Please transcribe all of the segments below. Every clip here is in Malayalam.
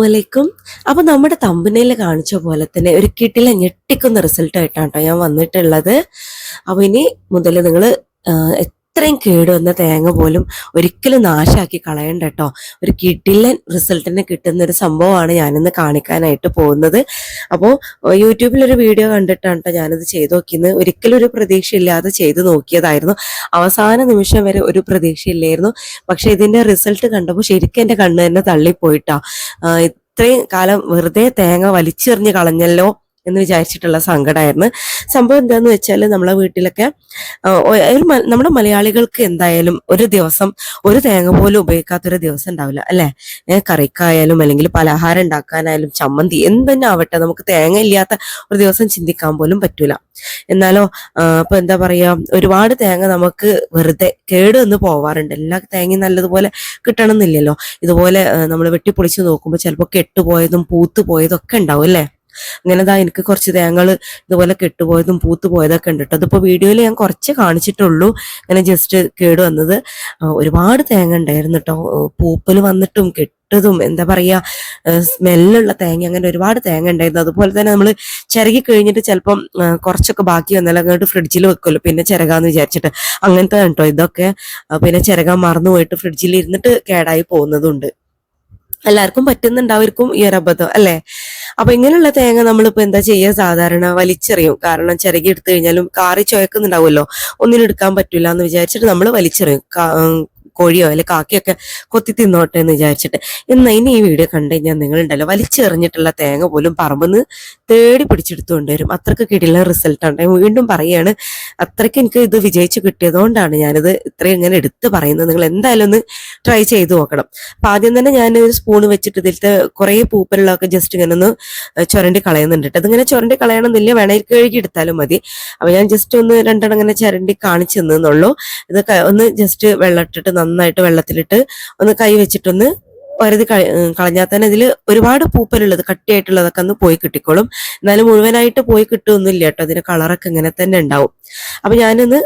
വലൈക്കും അപ്പൊ നമ്മുടെ തമ്പനയിൽ കാണിച്ച പോലെ തന്നെ ഒരു കിട്ടില ഞെട്ടിക്കുന്ന റിസൾട്ട് ആയിട്ടാണ് കേട്ടോ ഞാൻ വന്നിട്ടുള്ളത്. അപ്പൊ ഇനി മുതൽ നിങ്ങൾ എത്രയും കേടുവന്ന തേങ്ങ പോലും ഒരിക്കലും നാശാക്കി കളയണ്ട കേട്ടോ ഒരു കിടിലൻ റിസൾട്ടിന് കിട്ടുന്ന ഒരു സംഭവമാണ് ഞാനിന്ന് കാണിക്കാനായിട്ട് പോകുന്നത്. അപ്പോൾ യൂട്യൂബിലൊരു വീഡിയോ കണ്ടിട്ടാണ് കേട്ടോ ഞാനിത് ചെയ്തു നോക്കിയത് ഒരിക്കലും ഒരു പ്രതീക്ഷയില്ലാതെ ചെയ്തു നോക്കിയതായിരുന്നു. അവസാന നിമിഷം വരെ ഒരു പ്രതീക്ഷയില്ലായിരുന്നു. പക്ഷെ ഇതിന്റെ റിസൾട്ട് കണ്ടപ്പോൾ ശരിക്കും എന്റെ കണ്ണ് തന്നെ തള്ളിപ്പോയിട്ടാ. ഇത്രയും കാലം വെറുതെ തേങ്ങ വലിച്ചെറിഞ്ഞ് കളഞ്ഞല്ലോ. എന്ന് വിചാരിച്ചിട്ടുള്ള സങ്കടമായിരുന്നു സംഭവം എന്താന്ന് വെച്ചാൽ നമ്മളെ വീട്ടിലൊക്കെ നമ്മുടെ മലയാളികൾക്ക് എന്തായാലും ഒരു ദിവസം ഒരു തേങ്ങ പോലും ഉപയോഗിക്കാത്തൊരു ദിവസം ഉണ്ടാവില്ല അല്ലെ? കറിക്കായാലും അല്ലെങ്കിൽ പലഹാരം ഉണ്ടാക്കാനായാലും ചമ്മന്തി എന്തെന്നെ ആവട്ടെ നമുക്ക് തേങ്ങ ഇല്ലാത്ത ഒരു ദിവസം ചിന്തിക്കാൻ പോലും പറ്റൂല. എന്നാലോ ഇപ്പൊ എന്താ പറയാ ഒരുപാട് തേങ്ങ നമുക്ക് വെറുതെ കേട് വന്ന് പോവാറുണ്ട്. എല്ലാ തേങ്ങയും നല്ലതുപോലെ കിട്ടണമെന്നില്ലല്ലോ. ഇതുപോലെ നമ്മൾ വെട്ടിപ്പൊളിച്ച് നോക്കുമ്പോൾ ചിലപ്പോൾ കെട്ടുപോയതും പൂത്തുപോയതും ഒക്കെ ഉണ്ടാവും അല്ലേ? അങ്ങനെ ദാ എനിക്ക് കുറച്ച് തേങ്ങകൾ ഇതുപോലെ കെട്ടുപോയതും പൂത്ത് പോയതൊക്കെ ഉണ്ട് കേട്ടോ അതിപ്പോ വീഡിയോയിൽ ഞാൻ കുറച്ച് കാണിച്ചിട്ടുള്ളൂ. അങ്ങനെ ജസ്റ്റ് കേട് വന്നത്. ഒരുപാട് തേങ്ങ ഉണ്ടായിരുന്നു കേട്ടോ പൂപ്പൽ വന്നിട്ടും കെട്ടതും എന്താ പറയാ സ്മെല്ലുള്ള തേങ്ങ അങ്ങനെ ഒരുപാട് തേങ്ങ ഉണ്ടായിരുന്നു. അതുപോലെ തന്നെ നമ്മൾ ചിരകി കഴിഞ്ഞിട്ട് ചിലപ്പം കുറച്ചൊക്കെ ബാക്കി വന്നാൽ അങ്ങോട്ട് ഫ്രിഡ്ജിൽ വെക്കുമല്ലോ. പിന്നെ ചിരകാന്ന് വിചാരിച്ചിട്ട്. അങ്ങനത്തെ കേട്ടോ ഇതൊക്കെ. പിന്നെ ചിരകാൻ മറന്നു പോയിട്ട് ഫ്രിഡ്ജിൽ ഇരുന്നിട്ട് കേടായി പോകുന്നതുണ്ട്. എല്ലാവർക്കും പറ്റുന്നുണ്ടാവും ഈ ഒരു അബദ്ധം അല്ലെ? അപ്പൊ ഇങ്ങനെയുള്ള തേങ്ങ നമ്മളിപ്പോ എന്താ ചെയ്യുക? സാധാരണ വലിച്ചെറിയും. കാരണം ചിരകി എടുത്തു കഴിഞ്ഞാലും കാറി ചുയക്കുന്നുണ്ടാവുമല്ലോ ഒന്നിനും എടുക്കാൻ പറ്റില്ല എന്ന് വിചാരിച്ചിട്ട് നമ്മൾ വലിച്ചെറിയും. കോഴിയോ അല്ലെങ്കിൽ കാക്കിയൊക്കെ കൊത്തി തിന്നോട്ടെ എന്ന് വിചാരിച്ചിട്ട്. എന്നാ ഇനി ഈ വീഡിയോ കണ്ടു കഴിഞ്ഞാൽ നിങ്ങളുണ്ടല്ലോ വലിച്ചെറിഞ്ഞിട്ടുള്ള തേങ്ങ പോലും പറമ്പെന്ന് തേടി പിടിച്ചെടുത്തുകൊണ്ട് വരും അത്രയ്ക്ക് കിടില റിസൾട്ട് ആണ്. ഞാൻ വീണ്ടും പറയാണ് അത്രയ്ക്ക് എനിക്ക് ഇത് വിജയിച്ചു കിട്ടിയതുകൊണ്ടാണ് ഞാനിത് ഇത്രയും ഇങ്ങനെ എടുത്ത് പറയുന്നത്. നിങ്ങൾ എന്തായാലും ഒന്ന് ട്രൈ ചെയ്ത് നോക്കണം. അപ്പൊ ആദ്യം തന്നെ ഞാൻ ഒരു സ്പൂൺ വെച്ചിട്ട് ഇതിലത്തെ കുറേ പൂപ്പലുള്ളതൊക്കെ ജസ്റ്റ് ഇങ്ങനെ ഒന്ന് ചുരണ്ടി കളയുന്നുണ്ട് കേട്ടോ അതിങ്ങനെ ചുരണ്ടി കളയണമെന്നില്ല വേണമെങ്കിൽ കഴുകി എടുത്താലും മതി. അപ്പൊ ഞാൻ ജസ്റ്റ് ഒന്ന് രണ്ടെണ്ണം ഇങ്ങനെ ചുരണ്ടി കാണിച്ചു തന്നുള്ളൂ ഇത് ഒന്ന് ജസ്റ്റ് വെള്ളം ഇട്ടിട്ട് നന്നായിട്ട് വെള്ളത്തിലിട്ട് ഒന്ന് കൈ വെച്ചിട്ടൊന്ന് വരുതി കളഞ്ഞാൽ തന്നെ ഇതിൽ ഒരുപാട് പൂപ്പലുള്ളത് കട്ടിയായിട്ടുള്ളതൊക്കെ ഒന്ന് പോയി കിട്ടിക്കോളും. എന്നാലും മുഴുവനായിട്ട് പോയി കിട്ടുമൊന്നുമില്ല കേട്ടോ. അതിന്റെ കളറൊക്കെ ഇങ്ങനെ തന്നെ ഉണ്ടാവും. അപ്പൊ ഞാനൊന്ന്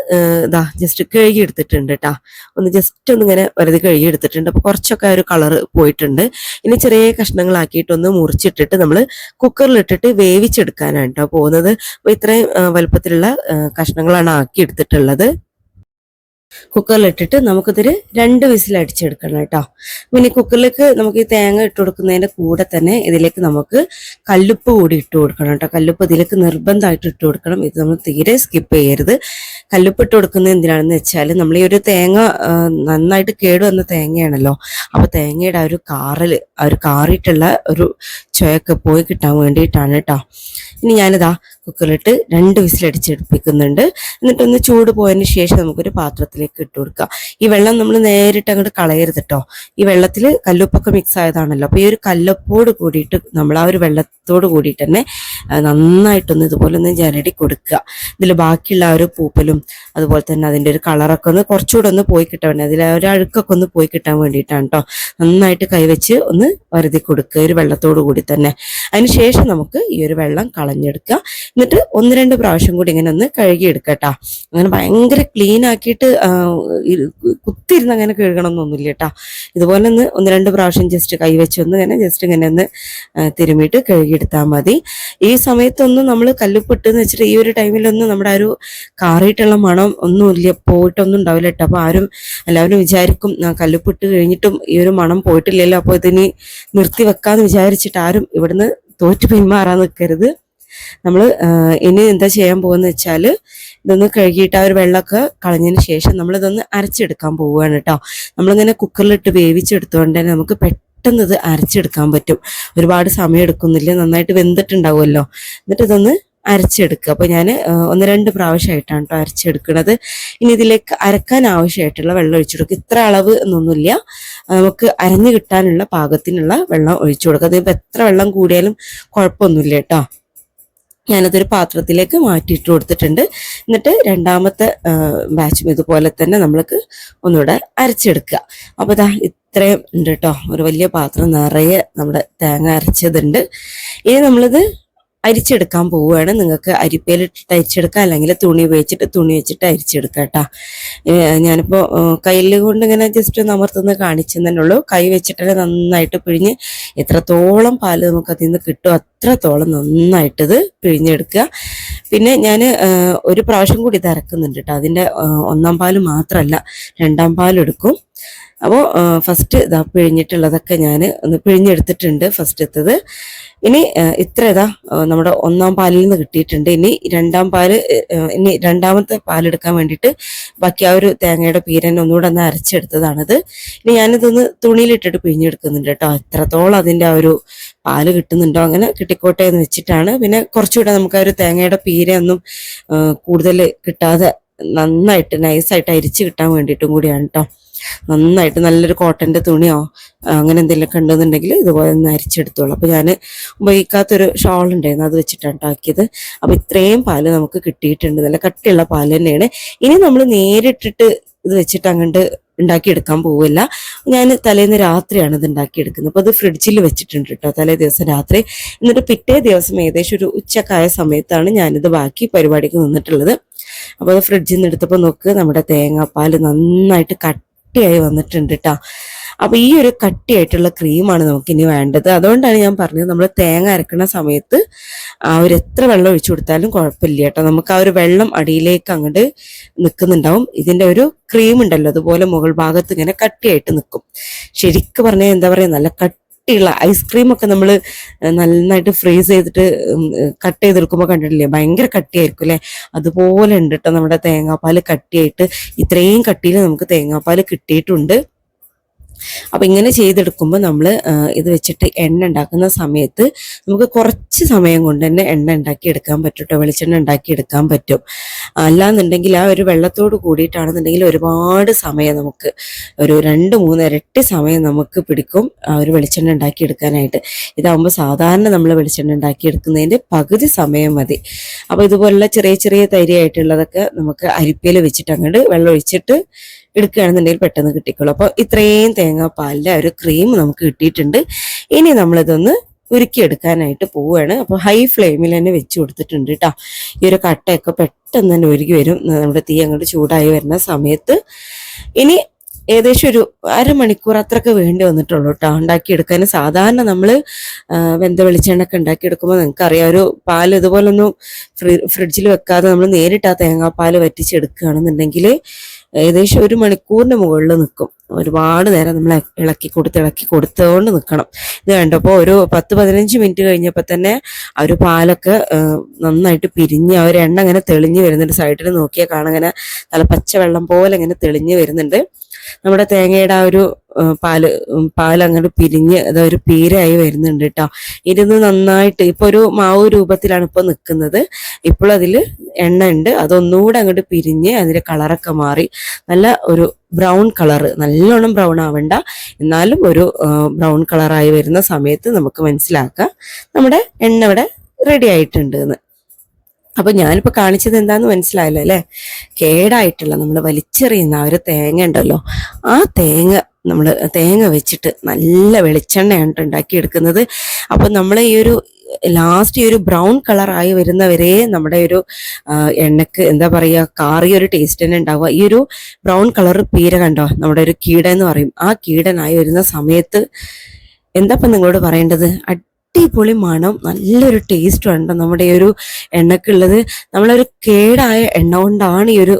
ഇതാ ജസ്റ്റ് കഴുകി എടുത്തിട്ടുണ്ട് കേട്ടോ ഒന്ന് ജസ്റ്റ് ഒന്ന് ഇങ്ങനെ വെറുതെ കഴുകി എടുത്തിട്ടുണ്ട്. അപ്പൊ കുറച്ചൊക്കെ ഒരു കളർ പോയിട്ടുണ്ട്. ഇനി ചെറിയ കഷ്ണങ്ങളാക്കിയിട്ടൊന്ന് മുറിച്ചിട്ടിട്ട് നമ്മൾ കുക്കറിലിട്ടിട്ട് വേവിച്ചെടുക്കാനാണ് കേട്ടോ പോകുന്നത്. അപ്പൊ ഇത്രയും വലുപ്പത്തിലുള്ള കഷ്ണങ്ങളാണ് ആക്കി എടുത്തിട്ടുള്ളത്. കുക്കറിലിട്ടിട്ട് നമുക്കിതൊരു രണ്ട് വിസിൽ അടിച്ചെടുക്കണം കേട്ടോ. പിന്നെ കുക്കറിലേക്ക് നമുക്ക് ഈ തേങ്ങ ഇട്ട് കൊടുക്കുന്നതിന്റെ കൂടെ തന്നെ ഇതിലേക്ക് നമുക്ക് കല്ലുപ്പ് കൂടി ഇട്ട് കൊടുക്കണം കേട്ടോ. കല്ലുപ്പ് ഇതിലേക്ക് നിർബന്ധമായിട്ട് ഇട്ട് കൊടുക്കണം. ഇത് നമ്മൾ തീരെ സ്കിപ്പ് ചെയ്യരുത്. കല്ലുപ്പ് ഇട്ട് കൊടുക്കുന്നത് എന്തിനാണെന്ന് വെച്ചാൽ നമ്മൾ ഈ ഒരു തേങ്ങ നന്നായിട്ട് കേടുവന്ന തേങ്ങയാണല്ലോ. അപ്പോൾ തേങ്ങയുടെ ആ ഒരു കാറൽ ആ ഒരു കാറിയിട്ടുള്ള ഒരു ചൊയൊക്കെ പോയി കിട്ടാൻ വേണ്ടിയിട്ടാണ് കേട്ടോ. ഇനി ഞാനിതാ കുക്കറിലിട്ട് രണ്ട് വിസിലടിച്ചെടുപ്പിക്കുന്നുണ്ട്. എന്നിട്ടൊന്ന് ചൂട് പോയതിന് ശേഷം നമുക്കൊരു പാത്രത്തിലേക്ക് ഇട്ട് കൊടുക്കാം. ഈ വെള്ളം നമ്മൾ നേരിട്ട് അങ്ങോട്ട് കളയരുത് കേട്ടോ ഈ വെള്ളത്തിൽ കല്ലുപ്പൊക്കെ മിക്സ് ആയതാണല്ലോ. അപ്പോൾ ഈ ഒരു കല്ലപ്പോട് കൂടിയിട്ട് നമ്മൾ ആ ഒരു വെള്ളത്തോട് കൂടിയിട്ട് തന്നെ നന്നായിട്ടൊന്ന് ഇതുപോലെ ഒന്ന് ജരടി കൊടുക്കുക. ഇതിൽ ബാക്കിയുള്ള ആ ഒരു പൂപ്പലും അതുപോലെ തന്നെ അതിന്റെ ഒരു കളറൊക്കെ ഒന്ന് കുറച്ചുകൂടെ ഒന്ന് പോയി കിട്ടാൻ വേണ്ടി അതിൽ ഒരു അഴുക്കൊക്കെ ഒന്ന് പോയി കിട്ടാൻ വേണ്ടിയിട്ടാണ് കേട്ടോ നന്നായിട്ട് കൈവച്ച് ഒന്ന് വരുതി കൊടുക്കുക ഒരു വെള്ളത്തോട് കൂടി തന്നെ. അതിന് ശേഷം നമുക്ക് ഈ ഒരു വെള്ളം കളഞ്ഞെടുക്കുക. എന്നിട്ട് ഒന്ന് രണ്ട് പ്രാവശ്യം കൂടി ഇങ്ങനെ ഒന്ന് കഴുകിയെടുക്കട്ടാ. കേട്ടോ അങ്ങനെ ഭയങ്കര ക്ലീൻ ആക്കിയിട്ട് കുത്തിരുന്ന് അങ്ങനെ കഴുകണമെന്നൊന്നുമില്ല കേട്ടാ. ഇതുപോലെ ഒന്ന് ഒന്ന് രണ്ട് പ്രാവശ്യം ജസ്റ്റ് കൈവച്ച് ഒന്ന് ഇങ്ങനെ ജസ്റ്റ് ഇങ്ങനെ ഒന്ന് തിരുമിയിട്ട് കഴുകി കഴുകിയെടുത്താൽ മതി. ഈ സമയത്തൊന്നും നമ്മൾ കല്ലുപ്പിട്ടെന്ന് വെച്ചിട്ട് ഈ ഒരു ടൈമിലൊന്നും നമ്മുടെ ആ ഒരു കാറിയിട്ടുള്ള മണം ഒന്നുമില്ല പോയിട്ടൊന്നും ഉണ്ടാവില്ല കേട്ടോ. അപ്പോൾ ആരും എല്ലാവരും വിചാരിക്കും കല്ലുപ്പിട്ട് കഴിഞ്ഞിട്ടും ഈ ഒരു മണം പോയിട്ടില്ലല്ലോ അപ്പോൾ ഇതിനി നിർത്തി വെക്കാന്ന് വിചാരിച്ചിട്ട് ആരും ഇവിടുന്ന് തോറ്റ് പിന്മാറാൻ നിൽക്കരുത് നമ്മൾ ഇനി എന്താ ചെയ്യാൻ പോകുന്ന വെച്ചാൽ ഇതൊന്ന് കഴുകിയിട്ട് ആ ഒരു വെള്ളമൊക്കെ കളഞ്ഞതിന് ശേഷം നമ്മളിതൊന്ന് അരച്ചെടുക്കാൻ പോവുകയാണ് കേട്ടോ നമ്മളിങ്ങനെ കുക്കറിലിട്ട് വേവിച്ചെടുത്തുകൊണ്ട് തന്നെ നമുക്ക് പെട്ടെന്ന് ഇത് അരച്ചെടുക്കാൻ പറ്റും. ഒരുപാട് സമയം എടുക്കുന്നില്ല നന്നായിട്ട് വെന്തിട്ടുണ്ടാവുമല്ലോ. എന്നിട്ട് ഇതൊന്ന് അരച്ചെടുക്കുക. അപ്പോൾ ഞാൻ ഒന്ന് രണ്ട് പ്രാവശ്യമായിട്ടാണ് കേട്ടോ അരച്ചെടുക്കുന്നത് ഇനി ഇതിലേക്ക് അരക്കാൻ ആവശ്യമായിട്ടുള്ള വെള്ളം ഒഴിച്ചു കൊടുക്കുക. ഇത്ര അളവ് എന്നൊന്നുമില്ല. നമുക്ക് അരഞ്ഞു കിട്ടാനുള്ള പാകത്തിനുള്ള വെള്ളം ഒഴിച്ചു കൊടുക്കുക. അതിപ്പോൾ എത്ര വെള്ളം കൂടിയാലും കുഴപ്പമൊന്നുമില്ല കേട്ടോ ഞാനതൊരു പാത്രത്തിലേക്ക് മാറ്റിയിട്ട് കൊടുത്തിട്ടുണ്ട്. എന്നിട്ട് രണ്ടാമത്തെ ബാച്ചും ഇതുപോലെ തന്നെ നമ്മൾക്ക് ഒന്നുകൂടെ അരച്ചെടുക്കുക. അപ്പോൾ ഇതാ ഇത്രയും ഉണ്ട് കേട്ടോ ഒരു വലിയ പാത്രം നിറയെ നമ്മുടെ തേങ്ങ അരച്ചതുണ്ട്. ഇനി നമ്മളിത് അരിച്ചെടുക്കാൻ പോവുകയാണ്. നിങ്ങൾക്ക് അരിപ്പയിലിട്ടിട്ട് അരിച്ചെടുക്കാം അല്ലെങ്കിൽ തുണി ഉപയോഗിച്ചിട്ട് തുണി വെച്ചിട്ട് അരിച്ചെടുക്കാം കേട്ടോ. ഞാനിപ്പോൾ കയ്യിൽ കൊണ്ട് ഇങ്ങനെ ജസ്റ്റ് ഒന്ന് അമർത്തുന്ന ഉള്ളൂ. കൈ വെച്ചിട്ട് നന്നായിട്ട് പിഴിഞ്ഞ് എത്രത്തോളം പാൽ നമുക്ക് അതിൽ നിന്ന് കിട്ടും അത്രത്തോളം നന്നായിട്ടത് പിഴിഞ്ഞെടുക്കുക. പിന്നെ ഞാൻ ഒരു പ്രാവശ്യം കൂടി ഇത് ഇറക്കുന്നുണ്ട് കേട്ടോ. അതിന്റെ ഒന്നാം പാൽ മാത്രമല്ല രണ്ടാം പാലെടുക്കും അപ്പോൾ ഫസ്റ്റ് ഇതാ പിഴിഞ്ഞിട്ടുള്ളതൊക്കെ ഞാൻ ഒന്ന് പിഴിഞ്ഞെടുത്തിട്ടുണ്ട് ഫസ്റ്റ് എത്തത് ഇനി ഇത്ര ഇതാ നമ്മുടെ ഒന്നാം പാലിൽ നിന്ന് കിട്ടിയിട്ടുണ്ട്. ഇനി രണ്ടാം പാൽ ഇനി രണ്ടാമത്തെ പാലെടുക്കാൻ വേണ്ടിയിട്ട് ബാക്കി ആ ഒരു തേങ്ങയുടെ പീരനെ ഒന്നുകൂടെ ഒന്ന് അരച്ചെടുത്തതാണിത്. ഇനി ഞാനിതൊന്ന് തുണിയിലിട്ടിട്ട് പിഴിഞ്ഞെടുക്കുന്നുണ്ട് കേട്ടോ. എത്രത്തോളം അതിന്റെ ആ ഒരു പാൽ കിട്ടുന്നുണ്ടോ അങ്ങനെ കിട്ടിക്കോട്ടെ എന്ന് വെച്ചിട്ടാണ്. പിന്നെ കുറച്ചുകൂടെ നമുക്ക് ആ ഒരു തേങ്ങയുടെ പീരയൊന്നും കൂടുതൽ കിട്ടാതെ നന്നായിട്ട് നൈസായിട്ട് അരിച്ച് കിട്ടാൻ വേണ്ടിയിട്ടും കൂടിയാണ് കേട്ടോ. നന്നായിട്ട് നല്ലൊരു കോട്ടന്റെ തുണിയോ അങ്ങനെ എന്തെങ്കിലുമൊക്കെ ഉണ്ടെന്നുണ്ടെങ്കിൽ ഇതുപോലെ ഒന്ന് അരിച്ചെടുത്തോളൂ. അപ്പോൾ ഞാൻ ഉപയോഗിക്കാത്തൊരു ഷോൾ ഉണ്ടായിരുന്നു അത് വെച്ചിട്ടാണ് ഉണ്ടാക്കിയത് അപ്പോൾ ഇത്രയും പാൽ നമുക്ക് കിട്ടിയിട്ടുണ്ട്. നല്ല കട്ടിയുള്ള പാൽ തന്നെയാണ്. ഇനി നമ്മൾ നേരിട്ടിട്ട് ഇത് വെച്ചിട്ട് അങ്ങോട്ട് ഉണ്ടാക്കിയെടുക്കാൻ പോവില്ല ഞാൻ തലേന്ന് രാത്രിയാണ് ഇത് ഉണ്ടാക്കിയെടുക്കുന്നത്. അപ്പോൾ അത് ഫ്രിഡ്ജിൽ വെച്ചിട്ടുണ്ട് കേട്ടോ തലേ ദിവസം രാത്രി. എന്നിട്ട് പിറ്റേ ദിവസം ഏകദേശം ഒരു ഉച്ചക്കായ സമയത്താണ് ഞാനിത് ബാക്കി പരിപാടിക്ക് നിന്നിട്ടുള്ളത്. അപ്പോൾ അത് ഫ്രിഡ്ജിൽ നിന്ന് എടുത്തപ്പോൾ നോക്ക് നമ്മുടെ തേങ്ങാപ്പാൽ നന്നായിട്ട് കട്ടിയായി വന്നിട്ടുണ്ട് കേട്ടോ അപ്പോൾ ഈ ഒരു കട്ടിയായിട്ടുള്ള ക്രീമാണ് നമുക്ക് ഇനി വേണ്ടത്. അതുകൊണ്ടാണ് ഞാൻ പറഞ്ഞത് നമ്മൾ തേങ്ങ അരക്കുന്ന സമയത്ത് ആ ഒരു എത്ര വെള്ളം ഒഴിച്ചു കൊടുത്താലും കുഴപ്പമില്ല കേട്ടോ നമുക്ക് ആ ഒരു വെള്ളം അടിയിലേക്ക് അങ്ങോട്ട് നിൽക്കുന്നുണ്ടാവും ഇതിന്റെ ഒരു ക്രീം ഉണ്ടല്ലോ അതുപോലെ മുകൾ ഭാഗത്ത് ഇങ്ങനെ കട്ടിയായിട്ട് നിൽക്കും ശരിക്കും പറഞ്ഞാൽ എന്താ പറയുക നല്ല കട്ടിയുള്ള ഐസ്ക്രീം ഒക്കെ നമ്മൾ നന്നായിട്ട് ഫ്രീസ് ചെയ്തിട്ട് കട്ട് ചെയ്തെടുക്കുമ്പോൾ കണ്ടിട്ടില്ലേ? ഭയങ്കര കട്ടിയായിരിക്കും അല്ലേ? അതുപോലെ ഉണ്ട് കേട്ടോ നമ്മുടെ തേങ്ങാപ്പാൽ കട്ടിയായിട്ട്. ഇത്രയും കട്ടിയിൽ നമുക്ക് തേങ്ങാപ്പാൽ കിട്ടിയിട്ടുണ്ട്. അപ്പൊ ഇങ്ങനെ ചെയ്തെടുക്കുമ്പോൾ നമ്മൾ ഇത് വെച്ചിട്ട് എണ്ണ ഉണ്ടാക്കുന്ന സമയത്ത് നമുക്ക് കുറച്ച് സമയം കൊണ്ട് തന്നെ എണ്ണ ഉണ്ടാക്കി എടുക്കാൻ പറ്റും കേട്ടോ വെളിച്ചെണ്ണ ഉണ്ടാക്കി എടുക്കാൻ പറ്റും. അല്ലാന്നുണ്ടെങ്കിൽ ആ ഒരു വെള്ളത്തോട് കൂടിയിട്ടാണെന്നുണ്ടെങ്കിൽ ഒരുപാട് സമയം നമുക്ക് ഒരു രണ്ട് മൂന്ന് ഇരട്ടി സമയം നമുക്ക് പിടിക്കും ആ ഒരു വെളിച്ചെണ്ണ ഉണ്ടാക്കി എടുക്കാനായിട്ട്. ഇതാകുമ്പോൾ സാധാരണ നമ്മൾ വെളിച്ചെണ്ണ ഉണ്ടാക്കി എടുക്കുന്നതിന്റെ പകുതി സമയം മതി. അപ്പോൾ ഇതുപോലുള്ള ചെറിയ ചെറിയ തരിയായിട്ടുള്ളതൊക്കെ നമുക്ക് അരിപ്പയിൽ വെച്ചിട്ട് അങ്ങോട്ട് വെള്ളം ഒഴിച്ചിട്ട് എടുക്കുകയാണെന്നുണ്ടെങ്കിൽ പെട്ടെന്ന് കിട്ടിക്കോളൂ. അപ്പോൾ ഇത്രയും തേങ്ങാപ്പാലിന്റെ ഒരു ക്രീം നമുക്ക് കിട്ടിയിട്ടുണ്ട്. ഇനി നമ്മളിതൊന്ന് ഉരുക്കിയെടുക്കാനായിട്ട് പോവുകയാണ്. അപ്പോൾ ഹൈ ഫ്ലെയിമിൽ തന്നെ വെച്ച് കൊടുത്തിട്ടുണ്ട് കേട്ടോ ഈ ഒരു കട്ടയൊക്കെ പെട്ടെന്ന് തന്നെ ഉരുകി വരും. നമ്മുടെ തീ അങ്ങോട്ട് ചൂടായി വരുന്ന സമയത്ത്. ഇനി ഏകദേശം ഒരു അരമണിക്കൂർ അത്രയൊക്കെ വേണ്ടി വന്നിട്ടുള്ളൂ കേട്ടോ ഉണ്ടാക്കിയെടുക്കാൻ. സാധാരണ നമ്മൾ വെന്ത വെളിച്ചെണ്ണൊക്കെ ഉണ്ടാക്കിയെടുക്കുമ്പോൾ നിങ്ങൾക്കറിയാം ഒരു പാൽ ഇതുപോലൊന്നും ഫ്രി ഫ്രിഡ്ജിൽ വെക്കാതെ നമ്മൾ നേരിട്ട് ആ തേങ്ങാപ്പാൽ വറ്റിച്ചെടുക്കുകയാണെന്നുണ്ടെങ്കിൽ ഏകദേശം ഒരു മണിക്കൂറിന് മുകളിൽ നിൽക്കും. ഒരുപാട് നേരം നമ്മൾ ഇളക്കി കൊടുത്ത് ഇളക്കി കൊടുത്തുകൊണ്ട് നിൽക്കണം. ഇത് കണ്ടപ്പോൾ ഒരു പത്ത് പതിനഞ്ച് മിനിറ്റ് കഴിഞ്ഞപ്പോൾ തന്നെ ആ ഒരു പാലൊക്കെ നന്നായിട്ട് പിരിഞ്ഞ് ആ ഒരു എണ്ണ ഇങ്ങനെ തെളിഞ്ഞ് വരുന്നുണ്ട്. സൈഡിൽ നോക്കിയാൽ കാണാൻ ഇങ്ങനെ നല്ല പച്ചവെള്ളം പോലെ ഇങ്ങനെ തെളിഞ്ഞ് വരുന്നുണ്ട്. നമ്മുടെ തേങ്ങയുടെ ആ ഒരു പാൽ പാലങ്ങനെ പിരിഞ്ഞ് അതൊരു പീരായി വരുന്നുണ്ട് കേട്ടോ ഇരുന്ന് നന്നായിട്ട് ഇപ്പൊ ഒരു മാവ് രൂപത്തിലാണ് ഇപ്പൊ നിൽക്കുന്നത് ഇപ്പോൾ എണ്ണ ഉണ്ട് അതൊന്നുകൂടെ അങ്ങോട്ട് പിരിഞ്ഞ് അതിന്റെ കളറൊക്കെ മാറി. നല്ല ഒരു ബ്രൗൺ കളർ നല്ലോണം ബ്രൗൺ ആവണ്ട. എന്നാലും ഒരു ബ്രൗൺ കളറായി വരുന്ന സമയത്ത് നമുക്ക് മനസ്സിലാക്കാം. നമ്മുടെ എണ്ണ ഇവിടെ റെഡി ആയിട്ടുണ്ട് എന്ന്. അപ്പൊ ഞാനിപ്പോ കാണിച്ചത് എന്താന്ന് മനസ്സിലായല്ലോ? അല്ലെ? കേടായിട്ടുള്ള നമ്മൾ വലിച്ചെറിയുന്ന ആ ഒരു തേങ്ങ ഉണ്ടല്ലോ. ആ തേങ്ങ നമ്മൾ തേങ്ങ വെച്ചിട്ട് നല്ല വെളിച്ചെണ്ണയാണ് ഉണ്ടാക്കി ഉണ്ടാക്കിയെടുക്കുന്നത്. അപ്പൊ നമ്മൾ ഈ ഒരു ലാസ്റ്റ് ഈ ഒരു ബ്രൗൺ കളറായി വരുന്നവരെ നമ്മുടെ ഒരു എണ്ണക്ക് എന്താ പറയുക കാറിയ ഒരു ടേസ്റ്റ് തന്നെ ഉണ്ടാവുക. ഈ ഒരു ബ്രൗൺ കളർ പീര കണ്ടോ? നമ്മുടെ ഒരു കീട എന്ന് പറയും. ആ കീടനായി വരുന്ന സമയത്ത് എന്താ ഇപ്പൊ നിങ്ങളോട് പറയേണ്ടത്? അടിപൊളി മണം നല്ലൊരു ടേസ്റ്റ് ഉണ്ട് നമ്മുടെ ഈ ഒരു എണ്ണക്കുള്ളത്. നമ്മളൊരു കേടായ എണ്ണ കൊണ്ടാണ് ഈ ഒരു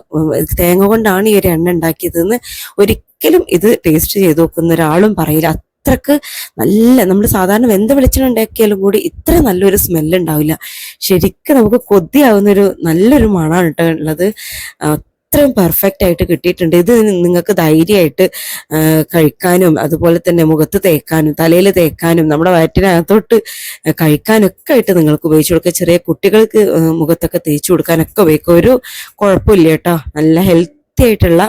തേങ്ങ കൊണ്ടാണ് ഈ ഒരു എണ്ണ ഉണ്ടാക്കിയതെന്ന് ഒരിക്കലും ഇത് ടേസ്റ്റ് ചെയ്ത് നോക്കുന്ന ഒരാളും പറയില്ല. അത്രയ്ക്ക് നല്ല നമ്മൾ സാധാരണ വെന്ത വെളിച്ചെണ്ണ ഉണ്ടാക്കിയാലും കൂടി ഇത്ര നല്ലൊരു സ്മെല്ല് ഉണ്ടാവില്ല. ശരിക്കും നമുക്ക് കൊതിയാവുന്ന ഒരു നല്ലൊരു മണമാണ് കേട്ടോ ഉള്ളത്. അത്രയും പെർഫെക്റ്റ് ആയിട്ട് കിട്ടിയിട്ടുണ്ട്. ഇത് നിങ്ങൾക്ക് ധൈര്യമായിട്ട് കഴിക്കാനും അതുപോലെ തന്നെ മുഖത്ത് തേക്കാനും തലയിൽ തേക്കാനും നമ്മുടെ വയറ്റിനകത്തോട്ട് കഴിക്കാനൊക്കെ ആയിട്ട് നിങ്ങൾക്ക് ഉപയോഗിച്ചു കൊടുക്കുക ചെറിയ കുട്ടികൾക്ക് മുഖത്തൊക്കെ തേച്ചു കൊടുക്കാനൊക്കെ ഉപയോഗിക്കുക ഒരു കുഴപ്പമില്ല കേട്ടോ. നല്ല ഹെൽത്തി ആയിട്ടുള്ള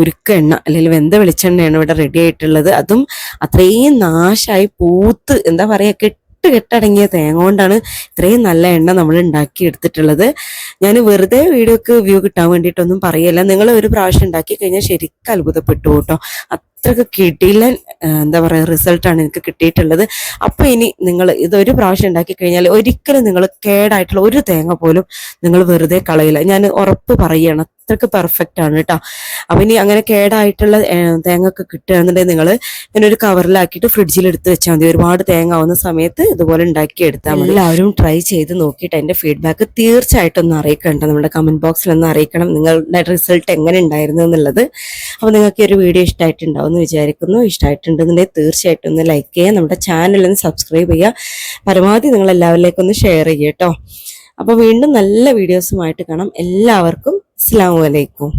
ഉരുക്ക എണ്ണ അല്ലെങ്കിൽ വെന്ത വെളിച്ചെണ്ണയാണ് ഇവിടെ റെഡി ആയിട്ടുള്ളത്. അതും അത്രയും നാശായി പൂത്ത് എന്താ പറയുക കെട്ടടങ്ങിയ തേങ്ങ കൊണ്ടാണ് ഇത്രയും നല്ല എണ്ണ നമ്മൾ ഉണ്ടാക്കി എടുത്തിട്ടുള്ളത്. ഞാൻ വെറുതെ വീഡിയോക്ക് വ്യൂ കിട്ടാൻ വേണ്ടിയിട്ടൊന്നും പറയല്ല. നിങ്ങൾ ഒരു പ്രാവശ്യം ഉണ്ടാക്കി കഴിഞ്ഞാൽ ശരിക്കും അത്ഭുതപ്പെട്ടു കേട്ടോ. അത്രയ്ക്ക് കിട്ടിയില്ല എന്താ പറയുക റിസൾട്ടാണ് എനിക്ക് കിട്ടിയിട്ടുള്ളത്. അപ്പോൾ ഇനി നിങ്ങൾ ഇതൊരു പ്രാവശ്യം ഉണ്ടാക്കി കഴിഞ്ഞാൽ ഒരിക്കലും നിങ്ങൾ കേടായിട്ടുള്ള ഒരു തേങ്ങ പോലും നിങ്ങൾ വെറുതെ കളയില്ല. ഞാൻ ഉറപ്പ് പറയുകയാണ് അത്രയ്ക്ക് പെർഫെക്റ്റ് ആണ് കേട്ടോ അപ്പം ഇനി അങ്ങനെ കേടായിട്ടുള്ള തേങ്ങ ഒക്കെ കിട്ടുകയാണെന്നുണ്ടെങ്കിൽ നിങ്ങൾ ഇങ്ങനെ ഒരു കവറിലാക്കിയിട്ട് ഫ്രിഡ്ജിൽ എടുത്ത് വെച്ചാൽ മതി. ഒരുപാട് തേങ്ങ ആവുന്ന സമയത്ത് ഇതുപോലെ ഉണ്ടാക്കി എടുത്താൽ മതി. എല്ലാവരും ട്രൈ ചെയ്ത് നോക്കിയിട്ട് എന്റെ ഫീഡ്ബാക്ക് തീർച്ചയായിട്ടും ഒന്ന് അറിയിക്കണം നമ്മുടെ കമന്റ് ബോക്സിൽ ഒന്ന് അറിയിക്കണം നിങ്ങളുടെ റിസൾട്ട് എങ്ങനെ ഉണ്ടായിരുന്നു എന്നുള്ളത്. അപ്പോൾ നിങ്ങൾക്ക് ഈ ഒരു വീഡിയോ ഇഷ്ടമായിട്ടുണ്ടാവും എന്ന് വിചാരിക്കുന്നു. ഇഷ്ടമായിട്ടുണ്ടെന്നുണ്ടെങ്കിൽ തീർച്ചയായിട്ടും ഒന്ന് ലൈക്ക് ചെയ്യുക. നമ്മുടെ ചാനൽ ഒന്ന് സബ്സ്ക്രൈബ് ചെയ്യുക. പരമാവധി നിങ്ങൾ എല്ലാവരിലേക്കും ഷെയർ ചെയ്യുക കേട്ടോ അപ്പോൾ വീണ്ടും നല്ല വീഡിയോസുമായിട്ട് കാണാം. എല്ലാവർക്കും അസ്സാം വലൈക്കും